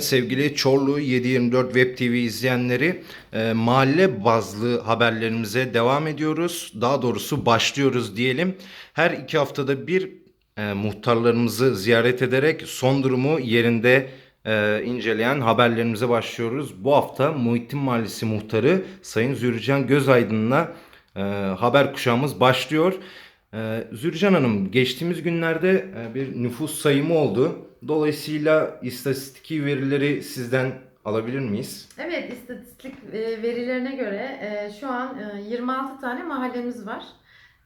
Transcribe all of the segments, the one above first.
Sevgili Çorlu 724 Web TV izleyenleri, e, mahalle bazlı haberlerimize devam ediyoruz. Daha doğrusu başlıyoruz diyelim. Her iki haftada bir e, muhtarlarımızı ziyaret ederek son durumu yerinde e, inceleyen haberlerimize başlıyoruz. Bu hafta Muhittin Mahallesi muhtarı Sayın Zürcan Gözaydın'la e, haber kuşağımız başlıyor. Ee, Zürcan Hanım geçtiğimiz günlerde e, bir nüfus sayımı oldu. Dolayısıyla istatistiki verileri sizden alabilir miyiz? Evet, istatistik e, verilerine göre e, şu an e, 26 tane mahallemiz var.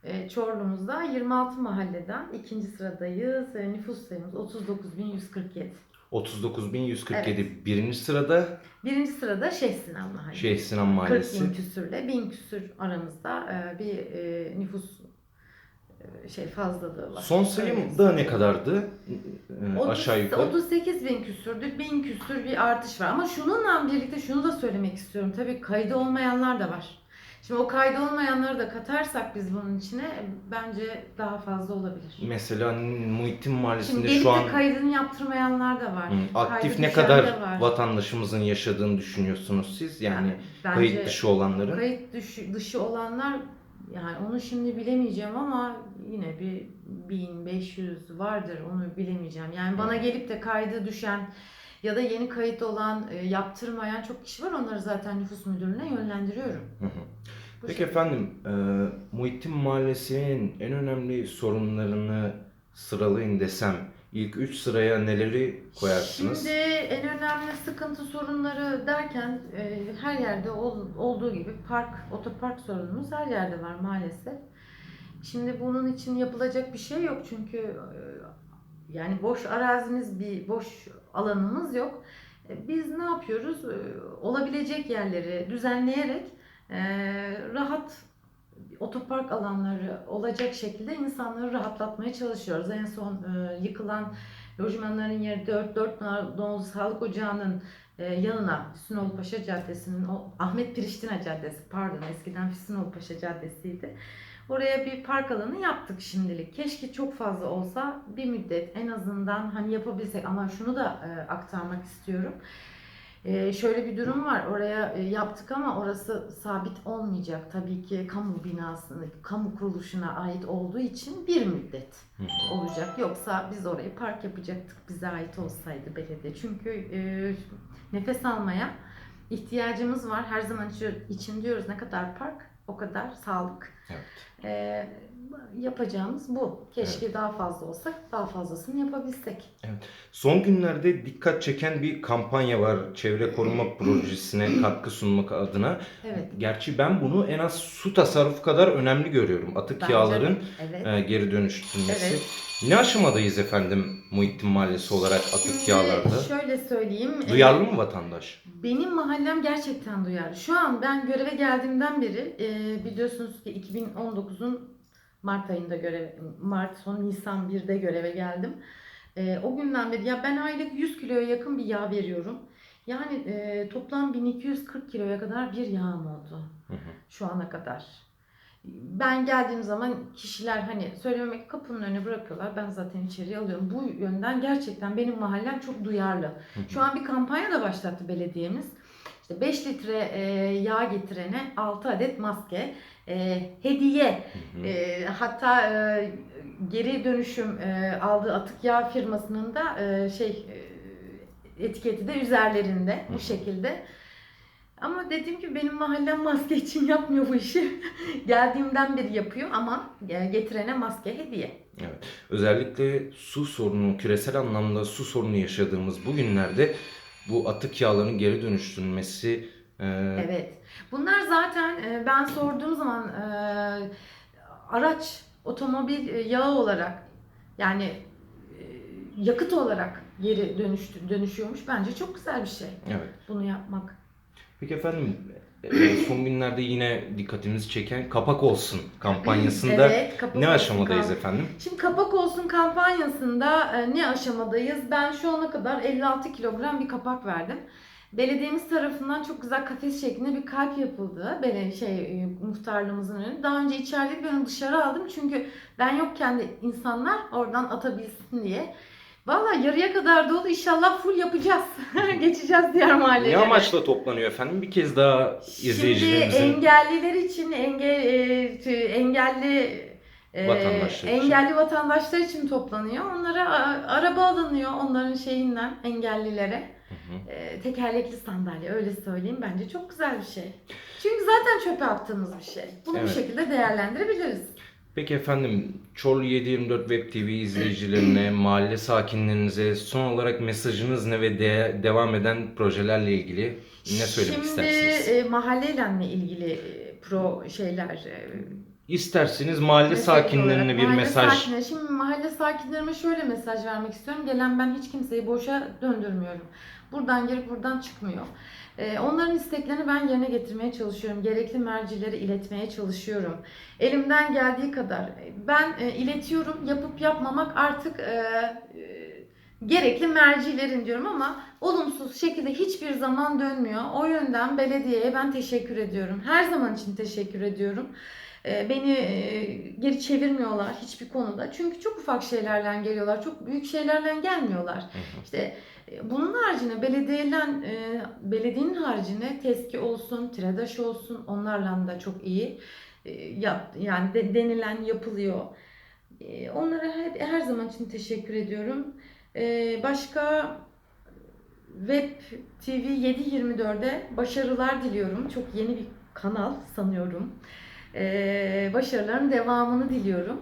E, Çorlu'muzda 26 mahalleden ikinci sıradayız. E, Nüfus sayımız 39.147. 39.147 birinci sırada Birinci sırada Şeyh Sinan Mahallesi. Şeyh Sinan 40 Mahallesi. bin küsürle 1000 küsür aramızda e, bir e, nüfus e, şey fazlalığı var. Son Öyle sayımda ne kadardı? Ee, Otuz- aşağı yukarı. 38 bin küsürdü, 1000 küsür bir artış var. Ama şununla birlikte şunu da söylemek istiyorum. Tabii kaydı olmayanlar da var. Şimdi o kaydı olmayanları da katarsak biz bunun içine bence daha fazla olabilir. Mesela Muhittin Şimdi Mahallesi'nde gelip şu an kaydını yaptırmayanlar da var. Hı, aktif Kaydı ne düşen kadar de var. vatandaşımızın yaşadığını düşünüyorsunuz siz? Yani bence kayıt dışı olanların. kayıt dışı, dışı olanlar yani onu şimdi bilemeyeceğim ama yine bir 1500 vardır onu bilemeyeceğim. Yani bana gelip de kaydı düşen ya da yeni kayıt olan, e, yaptırmayan çok kişi var. Onları zaten nüfus müdürlüğüne yönlendiriyorum. Hı hı. Bu Peki şekilde. efendim, e, Muhittin Mahallesi'nin en önemli sorunlarını sıralayın desem ilk 3 sıraya neleri koyarsınız? Şimdi en önemli sıkıntı sorunları derken e, her yerde ol- olduğu gibi park, otopark sorunumuz her yerde var maalesef. Şimdi bunun için yapılacak bir şey yok çünkü e, yani boş arazimiz bir boş alanımız yok. E, Biz ne yapıyoruz? E, Olabilecek yerleri düzenleyerek e, rahat otopark alanları olacak şekilde insanları rahatlatmaya çalışıyoruz. En son e, yıkılan lojmanların yeri 4 4 Anadolu Sağlık Ocağı'nın e, yanına Füsunoğlu Paşa Caddesi'nin o Ahmet Priştina Caddesi pardon eskiden Füsunoğlu Paşa Caddesi'ydi. Oraya bir park alanı yaptık şimdilik. Keşke çok fazla olsa bir müddet en azından hani yapabilsek ama şunu da e, aktarmak istiyorum. E, şöyle bir durum var. Oraya e, yaptık ama orası sabit olmayacak. Tabii ki kamu binasını, kamu kuruluşuna ait olduğu için bir müddet Hı olacak. Yoksa biz orayı park yapacaktık bize ait olsaydı belediye. Çünkü e, nefes almaya ihtiyacımız var. Her zaman için diyoruz ne kadar park o kadar sağlık. Evet. E, yapacağımız bu. Keşke daha fazla olsak daha fazlasını yapabilsek. Son günlerde dikkat çeken bir kampanya var çevre koruma projesine katkı sunmak adına. Evet. Gerçi ben bunu en az su tasarrufu kadar önemli görüyorum. Atık bence- yağların Evet. e, geri dönüştürülmesi. Evet. Ne aşamadayız efendim Muhittin Mahallesi olarak atık Şimdi yağlarda? şöyle söyleyeyim. e, Duyarlı mı vatandaş? Benim mahallem gerçekten duyarlı. Şu an ben göreve geldiğimden beri e, biliyorsunuz ki 2019'un Mart ayında görev, Mart son Nisan 1'de göreve geldim. E, o günden beri ya ben aylık 100 kiloya yakın bir yağ veriyorum. Yani e, toplam 1240 kiloya kadar bir yağım oldu Hı hı. şu ana kadar. Ben geldiğim zaman kişiler hani söylememek kapının önüne bırakıyorlar. Ben zaten içeriye alıyorum. Bu yönden gerçekten benim mahallem çok duyarlı. Hı hı. Şu an bir kampanya da başlattı belediyemiz. İşte 5 litre e, yağ getirene 6 adet maske e, hediye. Hı hı. E, hatta e, geri dönüşüm e, aldığı atık yağ firmasının da e, şey e, etiketi de üzerlerinde Hı bu şekilde. Ama dediğim gibi benim mahallem maske için yapmıyor bu işi. Geldiğimden beri yapıyor ama e, getirene maske hediye. Özellikle su sorunu, küresel anlamda su sorunu yaşadığımız bu günlerde bu atık yağların geri dönüştürülmesi e, Evet. Bunlar zaten e, ben sorduğum zaman e, araç, otomobil e, yağı olarak yani e, yakıt olarak geri dönüştü, dönüşüyormuş. Bence çok güzel bir şey evet. bunu yapmak. Peki efendim e, son günlerde yine dikkatimizi çeken kapak olsun kampanyasında Evet, kapak ne olsun aşamadayız kamp- efendim? Şimdi kapak olsun kampanyasında e, ne aşamadayız? Ben şu ana kadar 56 kilogram bir kapak verdim. Belediyemiz tarafından çok güzel kafes şeklinde bir kalp yapıldı. Böyle şey e, muhtarlığımızın önünde. Daha önce içerideydi ben onu dışarı aldım çünkü ben yokken de insanlar oradan atabilsin diye. Valla yarıya kadar dolu inşallah full yapacağız. Geçeceğiz diğer Ne mahallelere. amaçla toplanıyor efendim? Bir kez daha Şimdi izleyicilerimizin engelliler için engel, e, engelli e, Vatandaşlar için. engelli vatandaşlar için toplanıyor. Onlara araba alınıyor onların şeyinden engellilere. Hı hı. E, tekerlekli sandalye öyle söyleyeyim bence çok güzel bir şey. Çünkü zaten çöpe attığımız bir şey. Bunu Evet. bu şekilde değerlendirebiliriz. Peki efendim Çorlu 724 Web TV izleyicilerine, mahalle sakinlerinize son olarak mesajınız ne ve de- devam eden projelerle ilgili ne söylemek Şimdi istersiniz? e, mahalleyle ilgili e, pro şeyler e, İsterseniz mahalle Mesaj sakinlerine olarak bir mahalle mesaj sakinleri- Şimdi mahalle sakinlerime şöyle mesaj vermek istiyorum. Gelen ben hiç kimseyi boşa döndürmüyorum. Buradan girip buradan çıkmıyor. Ee, onların isteklerini ben yerine getirmeye çalışıyorum. Gerekli mercilere iletmeye çalışıyorum. Elimden geldiği kadar. Ben e, iletiyorum. Yapıp yapmamak artık e, e, gerekli mercilerin diyorum ama olumsuz şekilde hiçbir zaman dönmüyor. O yönden belediyeye ben teşekkür ediyorum. Her zaman için teşekkür ediyorum. E, Beni e, geri çevirmiyorlar hiçbir konuda. Çünkü çok ufak şeylerle geliyorlar. Çok büyük şeylerle gelmiyorlar. Hı hı. İşte e, bunun haricinde belediyeyle e, belediyenin haricinde TESKİ olsun, TİRADAŞ olsun onlarla da çok iyi yani de- denilen yapılıyor. Onlara hep, her zaman için teşekkür ediyorum. Başka Web TV 724'e başarılar diliyorum. Çok yeni bir kanal sanıyorum. E, Başarıların devamını diliyorum.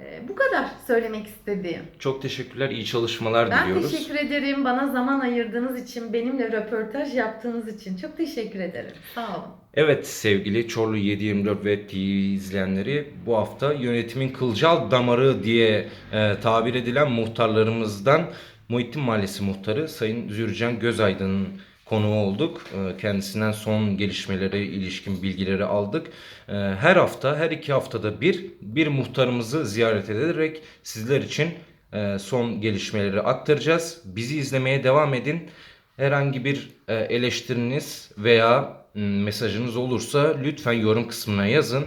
E, Bu kadar söylemek istediğim. Çok teşekkürler, iyi çalışmalar Ben diliyoruz. teşekkür ederim bana zaman ayırdığınız için, benimle röportaj yaptığınız için. Çok teşekkür ederim. Sağ olun. Evet sevgili Çorlu 724 Web TV izleyenleri bu hafta yönetimin kılcal damarı diye e, tabir edilen muhtarlarımızdan Muhittin Mahallesi muhtarı Sayın Zürcan Gözaydın'ın konuğu olduk. E, kendisinden son gelişmelere ilişkin bilgileri aldık. E, her hafta her iki haftada bir bir muhtarımızı ziyaret ederek sizler için e, son gelişmeleri aktaracağız. Bizi izlemeye devam edin. Herhangi bir e, eleştiriniz veya mesajınız olursa lütfen yorum kısmına yazın.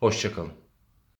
Hoşçakalın.